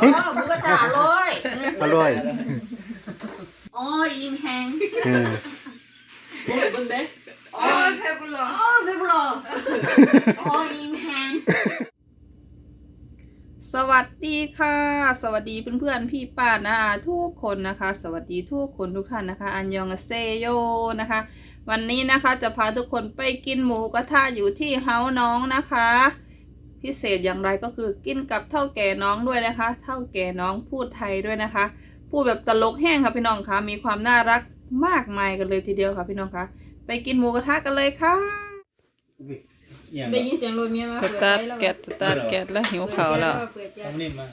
ออหมูกระทะออยอร่อยโอ้ยยิ้มแหงเออโอ้ยบุญเด้โอ้ยเพบุลโอ้ยเพบุลโอ้ยยิ้มแหงสวัสดีค่ะ สวัสดีเพื่อนๆพี่ป้านะคะทุกคนนะคะ สวัสดีทุกคนทุกท่านนะคะ อันยองเซโยนะคะ วันนี้นะคะจะพาทุกคนไปกินหมูกระทะอยู่ที่เฮาน้องนะคะ พิเศษอย่างไรก็คือกินกับเท่าแก่น้องด้วยนะคะ เท่าแก่น้องพูดไทยด้วยนะคะ พูดแบบตลกแห้งค่ะพี่น้องคะมีความน่ารักมากมายกันเลยทีเดียวค่ะพี่น้องคะไปกินหมูกระทะกันเลยค่ะได้ยินเสียงลมเมียมาตาร์แกตสตาร์แกะแล้วหิวเขาแล้วต้องนิ่มมาก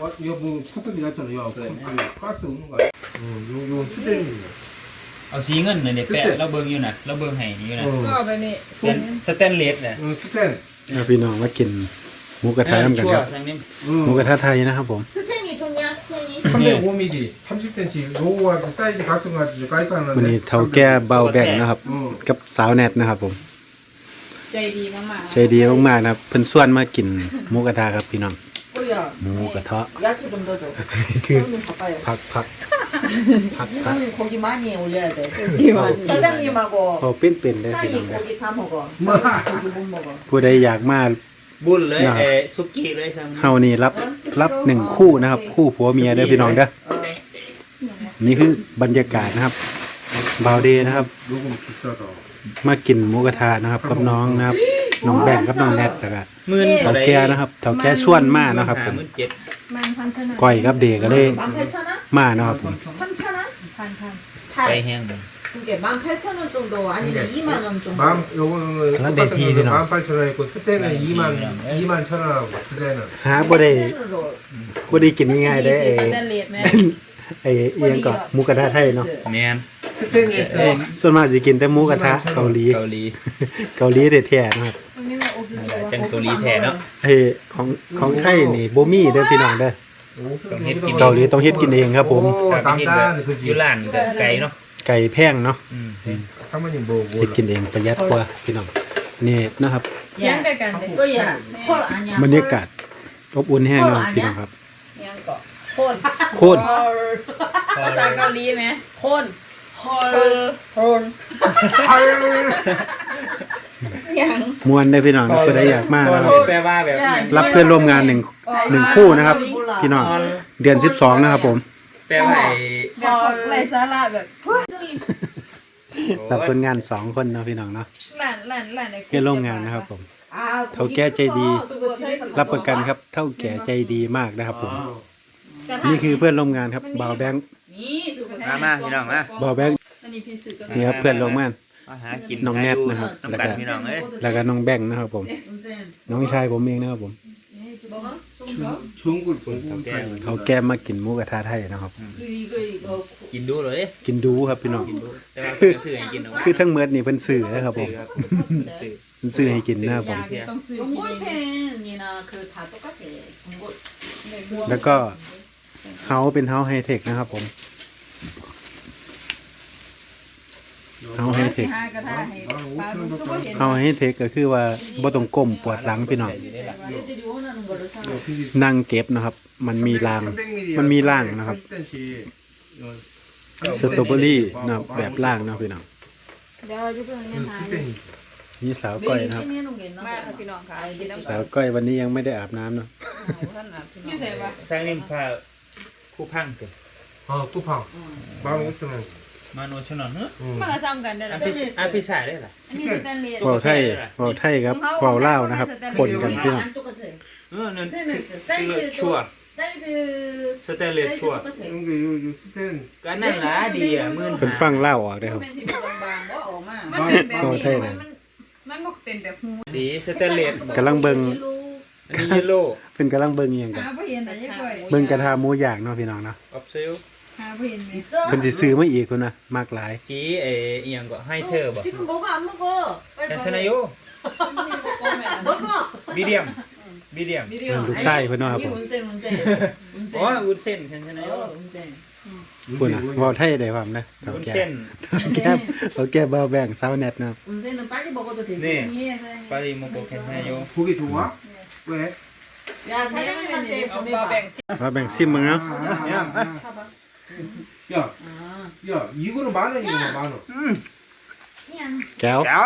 ว่าโยบูทุกคนเราจะยอมเลยก็สูงกว่าโยโย่ที่เด้เอาสีเงินเนี่ยแปะเราเบิ่งอยู่นะเราเบิ่งให้อยู่นะก็ไปนี่สแตนเลสเนี่ยสแตน แล้วพี่น้องมากินหมูกระทะน้ำกัน ชั่ว ครับ ทางนี้ หมูก 어, ระทะไทยนะครับผม 스텐이 좋냐, 스텐이? 305mm, 30cm. 요거하고 사이즈 같은 거 가지고 까이까 วันนี้ 하는데. เท่าแก่เบาแบ่งนะครับ 어, กับสาวแนทนะครับผม ใจดีมาก ใจดีมากๆนะครับเพิ่นส่วนมากินหมูกระทะครับพี่น้อง 뭐야? หมูกระทะ 야채 좀 넣어줘. คือ 형님 바빠요. พักพัก พักพัก 형님 고기 많이 올려야 돼. ๆ 사장님하고 เขาเป็นๆได้พี่น้อง 짱이 เด้อ 고기 다 먹어. 뭐? 고기 못 먹어. ผู้ใดอยากมา บุญเลย น่ะ เออซุกี้เลยทางนี้ เฮานี่รับรับหนึ่งคู่นะครับ คู่ผัวเมียเด้อพี่น้องเด้อ 어. นี่คือบรรยากาศนะครับบาวเดย์นะครับ 요거 비싸다. มากินหมูกระทะนะครับกับน้องนะครับน้องแบ่งกับน้องแนทนะครับ หมื่น เท่าแก่นะครับเท่าแก่ส่วนมากนะครับผม หมื่นเจ็ด มันพันชนะ ก้อยกับเดก็เลย 18,000원? มานะครับผม 3,000원? พันพัน ไป 팔. แห้งเลย 그게 18,000원 정도 아니면 2만 원 정도. 만, 요거는 그런데 똑같은 거는 뒤에는 18,000원 있고, 스텐은 네, 2만, 뒤에는. 2만 1,000원하고, 스텐은. หาบ่ได้ 스텐으로 บ่ได้กินง่ายๆได้ไอ้ สแตนเลสแม่ ไอ้เอียงก็หมูกระทะไทยเนาะ แมน 스텐에서 ส่วนมากสิกินแต่หมูกระทะเกาหลี เกาหลี เกาหลีแท้ๆนะครับ วันนี้ว่าโอเค จังเกาหลีแท้เนาะ ไอ้ของของไทยนี่บ่มีเด้อพี่น้องเด้อ เกินกาหลีต้องเฮ็ดกินเองครับผม โอ้ามด้านคือยู่นร้านก็ไก่เนาะไก่แพงเนาะอืมมันยังโบกเฮ็ดกินเองประหยัดกว่าพี่น้องนี่นะครับเลี้งด้วกันเลยก็อยากงบรรยากาศอบอุ่นแห้งเนาะพี่น้องครับ เลี้งก่อนโคตรโคตรภาษาเกาหลีไหมโคตรโคตรโคตรยังมวนได้พี่น้องนะได้อยากมากนะครับแปลว่าแบบรับเพื่อนร่วมงานหนึ่งหนึ่งคู่นะครับ พี่น้องเดือนสิบสองนะครับผมแปลว่าไอ้บอกไรสาละแบบรับคนงานสองคนนะพี่น้องเนาะหลานหลานหลานเพื่อนร่วมงานนะครับผมเท่าแก่ใจดี รับประกันครับเท่าแก่ใจดีมากนะครับผม นี่คือเพื่อนร่วมงานครับบ่าวแบงค์มามาพี่น้องนะบ่าวแบงค์นี่ครับเพื่อนร่วมงานน้องแอบนะครับแล้วก็น้องแบงค์นะครับผม น้องชายผมเองนะครับผม 먹어? 좀 더? 좋은 걸 좋은 거. เขาแก้มมากินหมูกระทะไทยนะครับ 그 이거 이거 กินดูเลย กินดูครับพี่น้อง กินดูแต่ว่าเพิ่นก็ซื้อให้กินเอา คือทั้งเมือนี่เพิ่นซื้อนะครับผม ซื้อครับซื้อ เพิ่นซื้อให้กินนะครับผม ต้องซื้อกินเอง 정보펜이나 그 다 똑같아. 정보 แล้วก็เฮาเป็นเฮาไฮเทคนะครับผมเฮาไฮเทค ห้ากระทะให้ปลาลูกก็บ่เห็น เฮาไฮเทคก็คือว่าบ่ต้องก้มปวดหลังพี่น้อง 애들이 원하는 거를 사. นั่งเก็บนะครับ มันมีราง มันมีร่างนะครับ สตรอเบอรี่นะแบบร่างนะพี่น้องนี่สาวก้อยนะครับสาวก้อยวันนี้ยังไม่ได้อาบน้ำนะท่านอาบพี่ใส่ใส่ลิมพาคู่พังกันอ๋อคู่พังบ้านนู้นใช่ไมาโนชนนเนอะมันก็ซ้ำกันได้ละอาพิสาได้ละเป่าไทยเป่าไทยครับเป่าเล่านะครับคนกันเพื่อ น 스테인레스 คือ 사이즈 ชั่ว 사이즈 สเตนเลส 사이즈 ชั่ว 똑같아. 이게 요, 요 스텐. ก็นั่นล่ะดีอ่ะหมื่น เป็นฟังเล่าวออกได้ครับ เป็นที่บางๆว่าออกมา มั มัน น เป็นแบบ เว้า นี้ ไทยนะ มันมันบ่เป็นแบบหู สีสเตนเลส กำลังเบิ่ง อันนี้เยลโล่ เพิ่นกำลังเบิ่งอีหยังกัน หาบ่เห็นอันนี้ก่อย เบิ่งกระทาหมูย่างเนาะพี่น้องเนาะ ออฟเซล หาบ่เห็นแม่ 있어? เพิ่นสิซื้อมาอีกพุ่นนะมากหลาย สีเออหยังก็ให้เธอบ่ 지금 먹어 안 먹어? 빨리 ยันช 빨리. นะโย 먹어. มีเดียม มีเดียม 미디어. 음, 룩사이 아니, 번호하고. 이게 운세 운세. 운세. อ๋อวุ้นเส้นฉันชนะโย 어, 운세. พุ่นน่ะเว้าไทยได้ความนะเขา วุ้น แก่ เส้น แก้เขาแก้บ่าวแบ่งสาวแนทนะครับ 운세는 빨리 먹어도 되지. 네. นี่ใช่ ปารีโมโกแคนชนะโย 고기 좋아? 왜? 야 사장님한테 เอามา 보내봐 แบ่งชิ้น มาแบ่งซิมมึงเนาะ 사봐 야, 아 야, 이거는 만 원이고 만 원. แก้ว แก้ว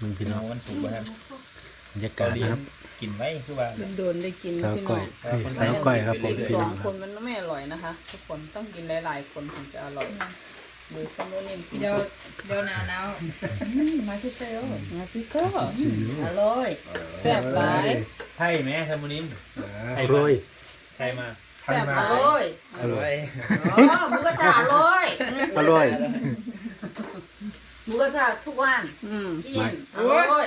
มันพี่น้องวันถูกไหมรับรรยากาศหลีนะครับกินไหมคือว่า โดนได้กินสาวก้อยงเอ้สาวก้อยครับผมพี่สองคนมันไม่อร่อยนะคะ ทุกคนต้องกินหลายๆคนถึงจะอร่อยมือซมน่นนี่กินเดี๋ยวเดี๋ยวนาวหนาวมาชิเซลมาชิเกอร์อร่อยแซ่บไปไทยไหมทำมนิมอร่อยไทยมาแซ่บหาอร่อยอร่อยอ๋อหมูกระทาอร่อยอร่อย หมูกระทะทุกวันอืมกินอร่อย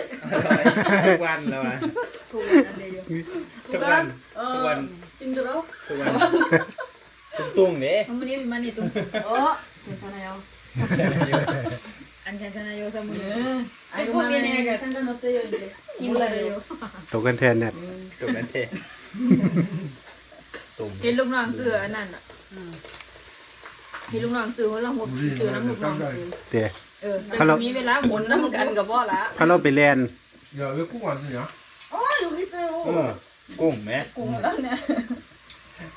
ทุกวันแล้วอะทุกวันอันเดียวทุกวันทุกวันกินทุกวทุกวันตุ้งตุ้งเด้มันนี่มันนี่ตุ้งโอ้เจนชนะโยอันเจนชนะโยสมุนไอ้กูมีเนี่ยกับท่านจะนอนเตยอยู่ดิกิไรอยู่ตุ้กกันแทนเนี่ยตกกันแทนกินลูกน้องเสืออันนั้นอะเห็นลูกน้องเสือหัวเราหัเสือน้ำลูกน้องซื้อเตะ ถ้าเรามีเวลาหมุนน้ำกันกับบ่ละถ้าเราไปแลนเดี๋ยวไปกุ้งก่อนสิเนาะอ๋ออยู่ที่เซลออกุ้งแม่กุ้งแล้วเนี่ย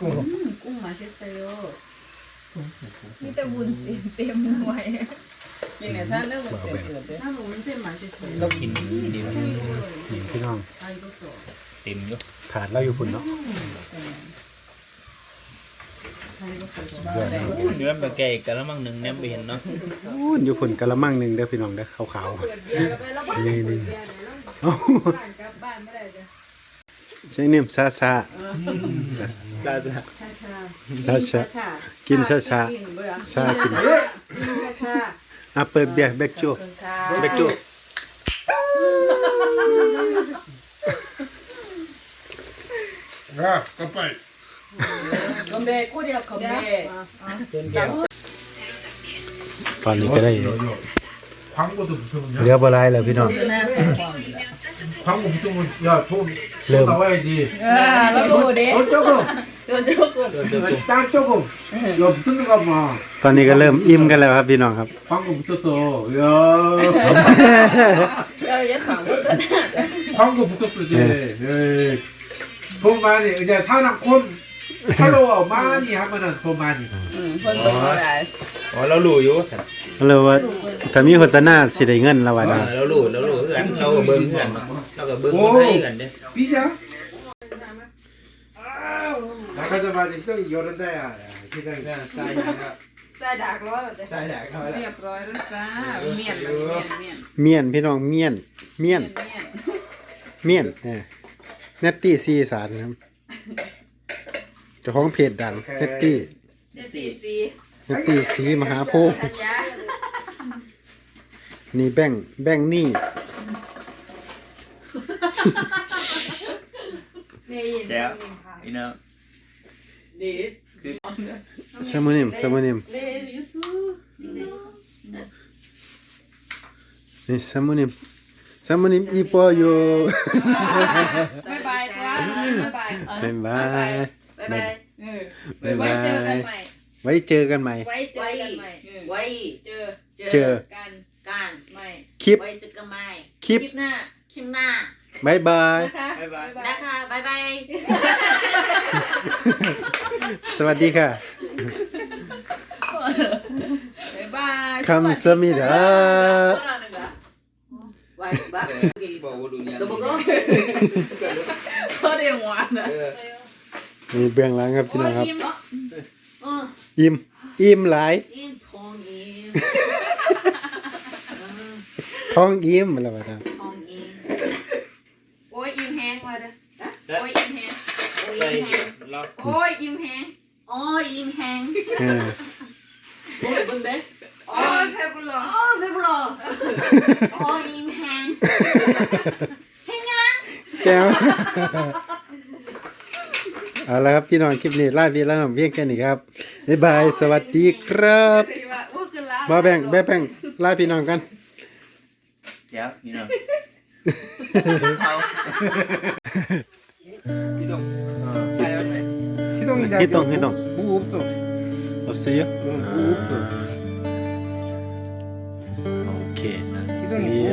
กุ้งกุ้งมาเซลล์มีแต่บุญเสียเต็มหน่วยยังไงถ้าเรื่องมันเกิดเกิดเลยานูมัเต็มมายเฉยๆเรกินดีมากพี่น้องเต็มเยอะถาดเราอยู่คุณเนาะ เนื้อแบบแก่กะละมังหนึ่งเนี่ยไปเห็นเนาะอู้อยู่ผลกะละมังหนึ่งได้พี่น้องได้ขาวๆนี่นี่ใช่เนี่ยชาชาชาชาชาซากินชาชาชากินอะเปิดเบียร์เบกจูเบกจูอะก็ไป 건배 코리아 건배 เชิญแก้ว ตอนนี้ก็ได้ 광고도 붙여보냐? เหลือบ่หลายแล้วพี่น้อง หน้าแข็งความอยู่แล้ว 광고 붙여보면, 야, 돈, 돈 럼. 나와야지. แล้วดูเด็ 어, 조금. โดนเจ้ากุ่ม เดินเดินตุ้ม 딱 조금. 야, 붙었는가 봐. ตอนนี้ก็เริ่มอิ่มกันแล้วครับพี่น้องครับ 광고 붙었어. 야, เราจะถามว่าจะน่าจะ 광고 붙었어, 이제. 에이. 돈 많이, 이제 사람 콘, ハローマーニーハマナントマーニーอืมเพิ่นบ่เข้าได้อ๋อเราหลู่อยู่เราว่าถ้ามีโฆษณาสิได้เงินแล้วว่าเอนะอเราหลู่เรารู้คือกันเราก็เบิ้งคือกันเราก็เบิ่งคนไทยกันเด้ピザ中島で一人寄るんだよ一人が最後がใส่ดากร้อยได้วจ้ะใช่แหละเขาเรียบร้อยแล้วจ้าเมียนเมียนเมียนเมียนพี่น้องเมียนเมียนเมียนเนี่ยเออเนตตี้ซีสารครับ จ้าของเพจดังเฮตตี้เจ็ดสี่สี่เฮตตี้สีมหาโพธิ์นี่แบ่งแบ่งค์นี่นี่ยินแล้แล้ววพี่น้อดีแซมมอนิมแซมมอนิมเนี่แซมมอนิมแซมมอนิมอีปออยู่ บายบายตัวบายบาย บ๊ายบายายบาย เออบ๊ายไว้บายเจอกันใหม่ ไว้เจอกันใหม่ ไว้เจอกันใหม่เออไว้ เจอเจอ กันกันใหม่ คลิปไว้เจอกันใหม่คคลิลิปปหน้าคลิปหน้าบายบาย นะคะบ๊ายบาย นะย คะบายบาย สวัสดีค่ะ บ๊ายบาย คำสมิดา Why? Bye. บอกว่าดูยัง Lumbago? เขาเรียกว่านะ เออ มีเบียงหลังครับพี่น้องครับ อิ่มอิ่มไหลาย อิมทองอิ่มทองอิมแล้วว่าครัทองอิ่มโอ้ยอิ่มแห้งว่ะเด้อโอ้ยอิ่มแห้งโอ้ยอิ่มแห้งอกโอ้ยอิ่มแห้งโอ้ยมแหงออโอ้บิ่งเด้โอ้ยเพชบุรีโอ้ยเพบุลโอ้ยอิ่มแห้งแห้งยังแก้ว เอาละครับพี่น้องคลิปนี้ลาพี่ลาน้องเพียงแค่นี้ครับบ๊ายบายสวัสดีครับมาแบ่งแบ่แบ่งลาพี่น้องกัน เดี๋ยวพี่น้องพี่ต้องพี่ตงพี่ต้องพี่ตงบู๊บตงวเอาเสียบู๊บตัวโอเคนะเสีย